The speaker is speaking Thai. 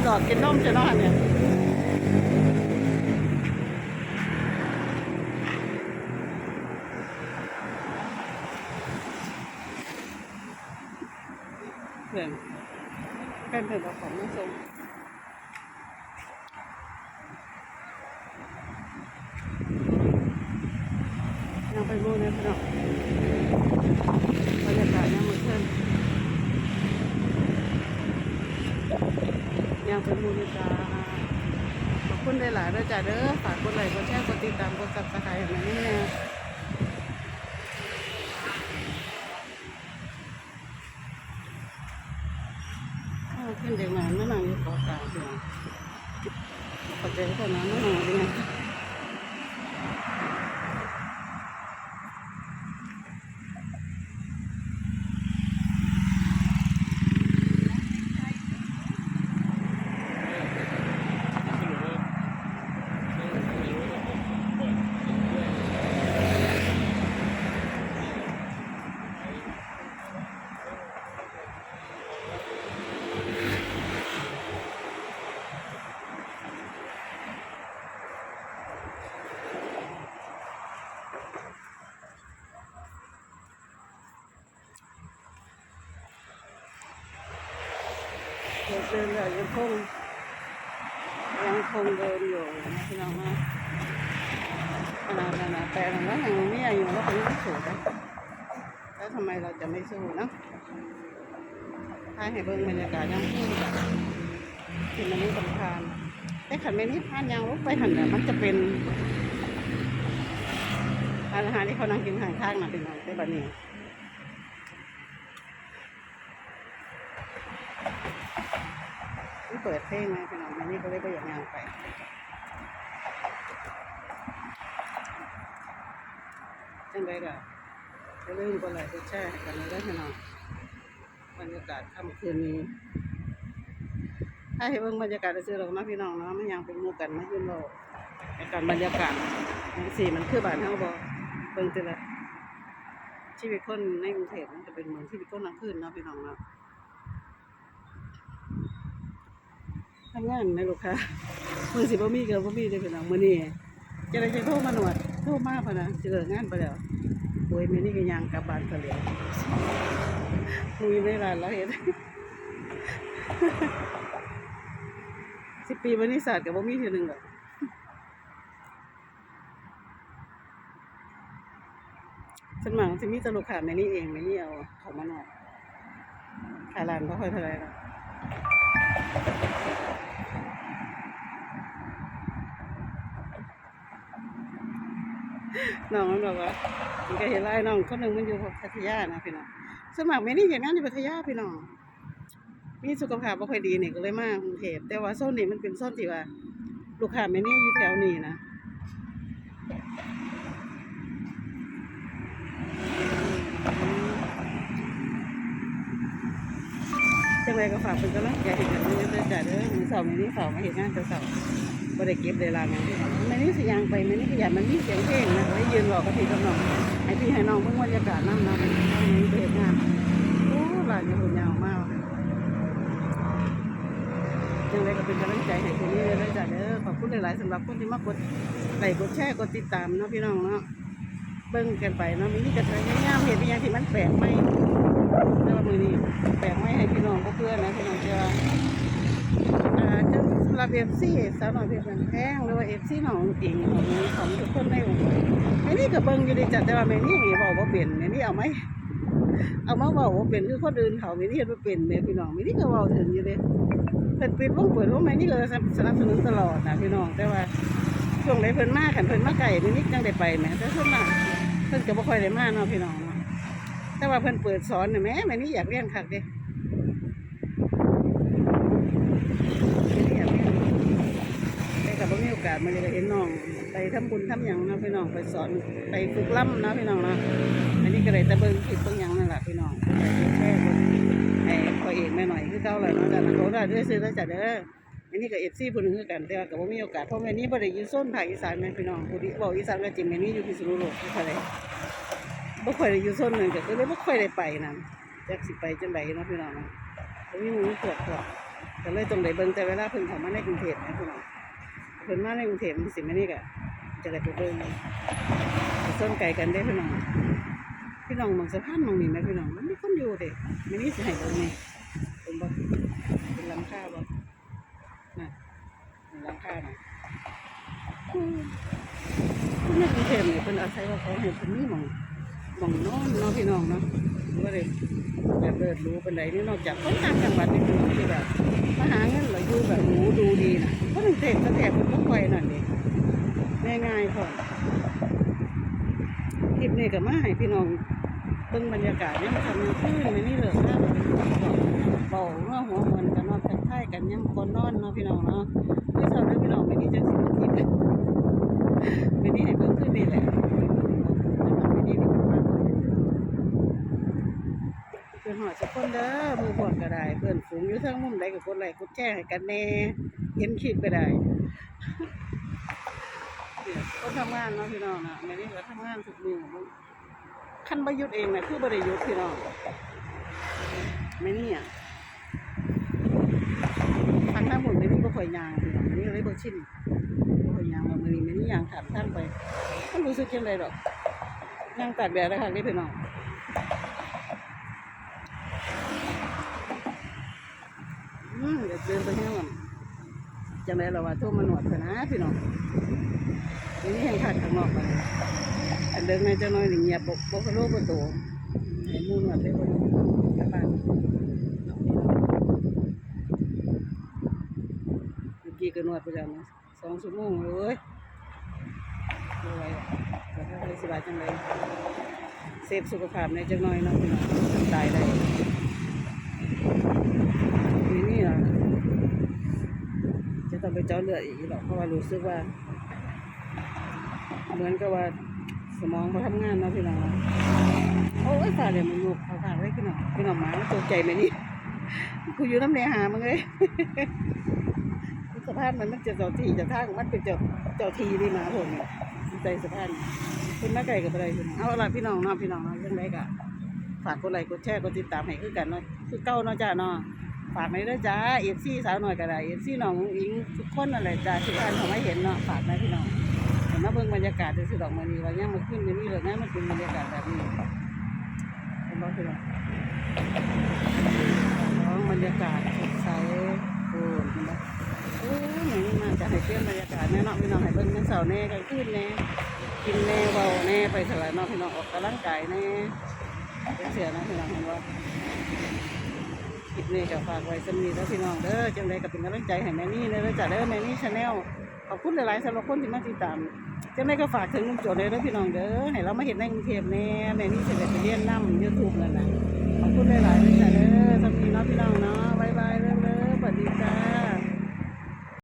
นดอกกินนมจะนอนเนี่ยเพื่อนเพื่อนเพื่อนเอาของมาส่งยังไปมูเนี่ยพี่น้องบรรยากาศยังมือเพื่อน ยังเป็นมูลนิธิขอบคุณได้หลายๆด้วยจ้ะเด้อฝากกดไลค์กดแชร์กดติดตามกดซับสไครต์ให้แม่นี่แน่ขึ้นเด็กหน่อยนั่งนั่งอยู่เกาะกลางเพียงปัจจัยเท่านั้นนั่งนั่งอยู่ไง เดินเดินเลยยังคงยังคงเดินอยู่นะพี่น้องนะขนาดนั้นนะแต่เรายังไม่อายุเราก็ยังสู้นะแล้วทำไมเราจะไม่สู้นะถ้าให้เบิ่งบรรยากาศยังพูดที่มันนี่สำคัญแต่ขันไม่นี่พานยางรถไปหันน่ะมันจะเป็นอาหารที่เขานั่งกินข้างทางนะเป็นน้องแต่บัดนี้ เปิดเพลงไหมพี่น้องมันนี่ก็เลยไปอย่างงานไปจังไดล่ะจะลืมก็เลยจะแช่กันเลยได้พี่น้องบรรยากาศค่ำคืนนี้ให้เบิ่งบรรยากาศซื้อเราก็มาพี่น้องเนาะมันยังเป็นหมู่กันนะยืนรอในการบรรยากาศจังสี่มันคือบ้านเฮาบ่เบิ่งแต่ละชีวิตคนในกรุงเทพมันจะเป็นเหมือนชีวิตคนกลางคืนเนาะพี่น้องเนาะ ทำงานนะลูกค้ามือสิบ่มีก็บ่มีเด้อพี่น้องมือนี้จะได้จะโทรมาหนวดโทรมาพนะสิเลิกงานไปแล้วโอ้ยมือนี้ก็ย่างกลับบ้านซะแล้วมุยในร้านแล้วเฮ็ดสิปีมื้อนี้ศาสตร์ก็บ่มีเทื่อหนึงดอกส่วนมากสิมีตลกค้าแม่นี่เองแม่นี่เอาเขามาหนวดค่าร้านบ่ค่อยเท่าไร่หรอ น้องมันบอกว่ามันก็เห็นไล่น้องคนหนึ่งมันอยู่พัทยานะพี่น้องสมัครไม่นี่เห็นงานอยู่พัทยาพี่น้องมีสุขภาพบ่ค่อยดีเนี่ยก็เลยมากรุงเทพแต่ว่าโซนนี้มันเป็นโซนที่ว่า ลูกค้าไม่นี่อยู่แถวนี้นะจังไรก็ฝากเป็นกำลังใจให้กันด้วยจ้ะเด้อมือสาร์มื้อนี้สาร์มาเห็นงานแต่เสาร์บ่ได้เก็บได้ลางานที่ไม่ นี่สิยางไปม่นี่ก็อย่ามันมีเสียงเพลงนะไว้ยืนรอกระพี่กับน้องให้พี่ให้น้องเพิ่งบรรยากาศน้ำน้ำมันนี้ไปเห็นงานโอ้หลานยาวยาวมากจังไรก็เป็นกำลังใจให้คนนี้เลยเด้อจ้ะเด้อขอบคุณหลายๆสำหรับคนที่มากดไลค์กดแชร์กดติดตามเนาะพี่น้องเนาะเบิ่งกันไปเนาะมีนี่ก็ใช้งามๆเห็นเป็นอย่างที่มันแปลกใหม่แต่ว่ามือนี้แปลกใหม่ให้พี่น้องก็เพื่อนนะพี่น้องเจ้าอ่าจะสำหรับเอฟซีสาวหน่อยเพชรบันแพงหรือว่าเอฟซีของเองของของทุกคนในวงแม่นี่ก็เบิ่งอยู่ดีจัดแต่ว่าแม่นี่นี่บอกว่าเป็นแม่นี่เอาไหมเอามาบอกว่าเป็นคือคนอื่นเขาแม่นี่เห็นว่าเป็นแม่พี่น้องแม่นี่ก็เว้าถึงอยู่เลยเป็นปิดวงเปิดวงแม่นี่ก็สนับสนุนตลอดนะพี่น้องแต่ว่าช่วงไหนเพิ่นมากันเพิ่นมาไก่แม่นี่จังได้ไปแม่แต่ส่วนมาเพิ่นก็บ่ค่อยได้มากเนาะพี่น้องเนาะแต่ว่าเพิ่นเปิดสอนน่ะแม่แม่นี่อยากเรียนคักเด้ ไปกับบ่มีโอกาสมาเลยก็เห็นน้องไปทำบุญทำหยังนาะพี่น้องไปสอนไปฝึกล่ำนะพี่น้องนะอันนี้ก็เลยตะเบิงคลิปเบิ่งหยังนั่นแหละพี่น้องแช่คนให้พอเอกแม่หน่อยคือเก่าแล้วเนาะแต่ละโหได้ด้วยซื้อแล้วจ้ะเด้ออันนี้ก็ FC ผู้หนึงคือกันแต่ว่าก็บ่มีโอกาสเพราะแม่นี้บ่ได้อยู่โซนภาคอีสานแม่พี่น้องผู้ที่เว้าอีสานก็จริงแม่นี้อยู่พิษณุโลกคืออะไรบ่ค่อยได้อยู่โซนนั้นก็เลยบ่ค่อยได้ไปนั่นจักสิไปจังไดเนาะพี่น้องเนาะบ่มีหมู่พวกพวกก็เลยตรงได้เบิ่งแต่เวลาเพิ่นเข้ามาในกรุงเทพนะพี่น้อง พิ่นมาในกรุงเทพสิมานี่ก็จะได้ไปเบิ่งส้นไก่กันได้พี่น้อง พี่น้องมองสะพานมองนี่ไหมพี่น้อง มันไมีคนอยู่เด้ไม่นี่สิให้เบิ่งนี่เป็นบ่เป็นลังคาบ่น่ะเป็นลังคาน่ะอืมคนในกรุงเทพนี่เพิ่นอาศัยว่าเขาให้เพิ่นมีหม่องมองนอนเนาะพี่น้องเนาะหรือว่าได้ แบบเลิศรูปานใดนี่นอกจากคนต่างจังหวัดนี่คือที่แบบมาหาเงินเหรออยู่แบบหรูดูดีนะเพราะหนึ่งเทศสแถบมันก็ไวหน่อยนี่ง่ายๆพอคลิปนี้ก็มาให้พี่น้องเบิ่งบรรยากาศเนี่ยมาทำงาขึ้นไม่นี่เหลือข้าเบาเมื่อหัวมันกันนอนกันไข่กันยังคนนอนเนาะพี่น้องเนาะคือชาวนั้นพี่น้องไม่นี่จังสิบทิศไม่นี่ให้เบิ่งขึ้นนี่แหละไม่นี่นี่มากเลย เพื่ อดสักคนเด้อมือพวกก็ได้ เพื่อนฝูงอยู่ทั้งมุมใดก็กดไลกดแชร์ให้กันแน่เห็นคลิปก็ได้เนี่ยก็ทำงานเนาะพี่น้องนะไม่ได้ก็ทำงานทุกมือขั้นประยุทธ์เองนะคือบริยุทธ์พี่น้องไม่นี่อะทางหน้าหมุนไม่นี่ก็คอยยางพี่น้องไม่นี่เลยบ่ชินบ่ค่อยยางว่ามันนี่ไม่นี่ยางถามท่านไปมันรู้สึกยังไงดอกยางตากแดดแล้วค่ะนี่พี่น้อง อืมเดี๋ยวเดินไปให้ก่อนจังไรเราว่าโทรมาหนวดนะพี่น้องทีนี้ยังขาดข้างนอกไปอันเดินในจะน้อยหนึ่งเงียบบกบกโลบโตให้หมูหนวดได้บ่กลับานเนาะพี่น้องเมื่อกี้ก็นวดไปแล้วนะสองชั่วโมงเลยบ่ไหวแต่ถ้าเลยสบายจังไรเซฟสุขภาพในจังน้อยเนาะพี่น้องตายได้ ทีนี่ล่ะจะ ต้องไปเจาะเลือดอีกหรอกเพราะว่ารู้สึกว่า เหมือนกับว่าสมองมาทำงานเนาะพี่น้องโอ้ยฝ่าเดี๋ยวมันลุกเขาฝ่าไว้พี่น้องพี่น้องมาตกใจไหมนี่กูอยู่น้ำเนหามึงเลยสภาพมันมันจะเจ้าทีจะทาของมันเป็นเจ้าเจ้าทีนี่มาผมเนี่ยใจสภาพคุณนักไก่กับอะไรคุณเอาละพี่น้องเนาะพี่น้องเนาะยังไงกะฝากกดไลค์กดแชร์กดติดตามให้คือกันเนาะคือเก้าเนาะจ้าเนาะ ฝากในอยด้อจ้าเอฟซีสาวหน่อยก็ได้เอฟซีน้องอิงทุกคนนั่นแหละจ้าที่ท่านเขาไม่เห็นเนาะฝากนะพี่น้องเห็นมาเบิ่งบรรยากาศจะสิดดอกมันนี้ว่ายังมาขึ้นในนี่เลยนะมันเป็นบรรยากาศแบบนี้เห็นบ่พี่น้องน้องบรรยากาศสดใสโอ้เห็นบ่โอ้ยอย่างนี้มาจะให้เปลี่ยนบรรยากาศแน่เนาะพี่น้องให้เบิ่งกันเสาร์แน่กลางคืนแน่กินแน่เบาแน่ไปสลายนาะพี่น้องออกกำลังกายแน่เป็นเสียนะพี่น้องเห็นบ่ คลิปนี้ก็ฝากไว้สำนีแล้วพี่น้องเด้อจังไดกับเป็นกำลังใจให้แม่นี่เล้อจ้าเด้อแม่นี่ชาแนลขอบคุณหลายๆสำหรับคนที่มาติดตามจังไดก็ฝากถึงลุงโจเลยเด้วพี่น้องเด้อให้เรามาเห็นในกรุงเทพแน่แม่นี่เสร็จไปเรียนน้ำยูทูบแล้วนะขอบคุณหลายๆเลยจ้าเด้อสำนีเนาะพี่น้องเนาะบายบายเลย